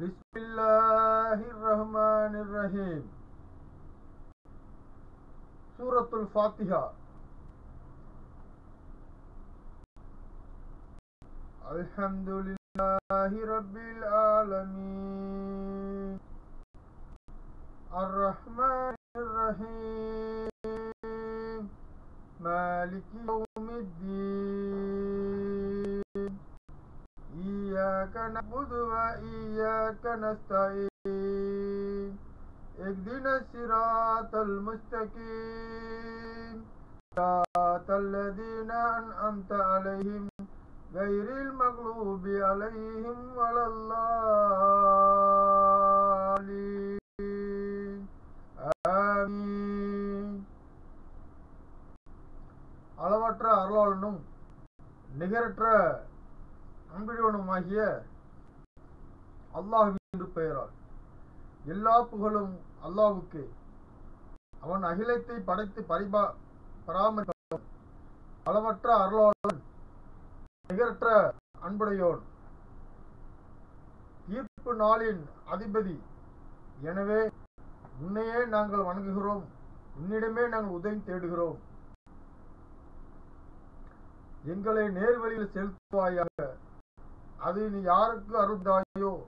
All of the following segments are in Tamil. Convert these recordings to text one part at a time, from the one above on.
بسم الله الرحمن الرحيم سورة الفاتحة الحمد لله رب العالمين الرحمن الرحيم مالك يوم الدين إياك نعبد وإياك نستعين اهدنا الصراط المستقيم صراط الذين أنعمت عليهم غير المغلوب عليهم ولا الضالين ஆமீன் அளவற்ற அருளாளனும் நிகரற்ற அன்பிழவனுமாகிய அல்லாஹ் என்று பெயரால் எல்லா புகழும் அல்லாவுக்கு அவன் அகிலத்தை படைத்து பரிபா பராமரிப்பவன் அளவற்ற அருளாளன் நிகரற்ற அன்புடையோன் தீர்ப்பு நாளின் அதிபதி. எனவே உன்னையே நாங்கள் வணங்குகிறோம் உன்னிடமே நாங்கள் உதவி தேடுகிறோம். எங்களை நேர்வழியில் செலுத்துவாயாக அது நீ யாருக்கு அருந்தாயோ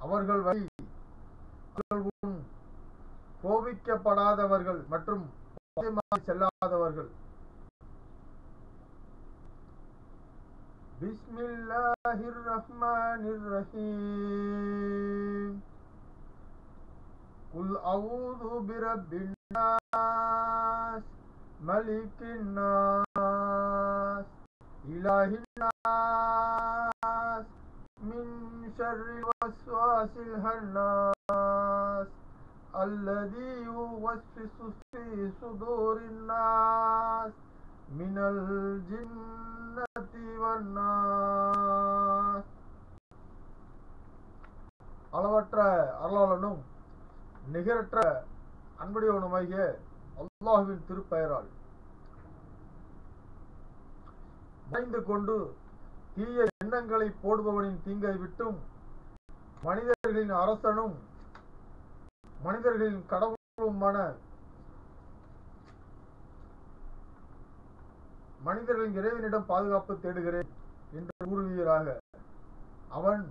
அவர்கள் வரை கோபிக்கப்படாதவர்கள் மற்றும் செல்லாதவர்கள். பிஸ்மில்லாஹிர் ரஹ்மானிர் ரஹீம் குல் அவுது பிரபின் மலிக்கின் إله الناس من شر الوسواس الهناس الذي يوسوس في صدور الناس من الجنة والناس அளவற்ற அருளாளனும் நிகரற்ற அன்புடையவனுமாகிய அல்லாஹுவின் திருப்பெயரால் பயந்து கொண்டு தீய எண்ணங்களை போடுபவனின் தீங்கை விட்டும் மனிதர்களின் அரசனும் மனிதர்களின் கடவுளுமான மனிதர்களின் இறைவனிடம் பாதுகாப்பு தேடுகிறேன் என்று கூறுவீராக. அவன்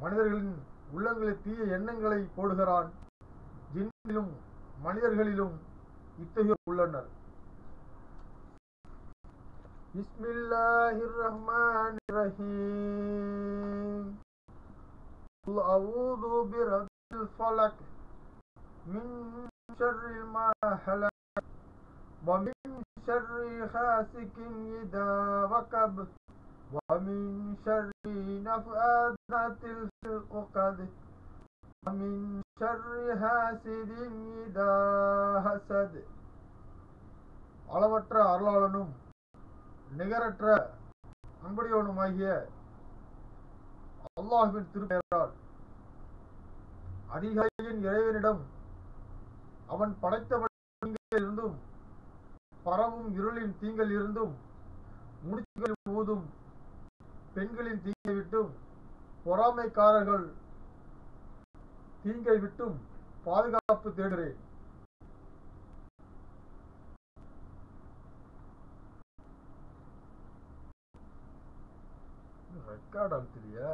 மனிதர்களின் உள்ளங்களில் தீய எண்ணங்களை போடுகிறான். ஜின்னிலும் மனிதர்களிலும் இத்தகையோர் உள்ளனர். بسم الله الرحمن الرحيم قل أعوذ برب الفلق من شر ما خلق ومن شر حاسد إذا وقب ومن شر نفاثات في العقد ومن شر حاسد إذا حسد அளவற்ற அருளாளனும் நிகரற்ற அன்புடையவனுமாகிய அல்லாஹுவின் திருப்பெயரால் அதிகாரியின் இறைவனிடம் அவன் படைத்தவற்றிலிருந்தும் பரவும் இருளின் தீங்கில் இருந்தும் முடிச்சுகள் ஊதும் பெண்களின் தீங்கை விட்டும் பொறாமைக்காரர்கள் தீங்கை விட்டும் பாதுகாப்பு தேடுகிறேன். ரெக்கார்ட் அழுத்துறியா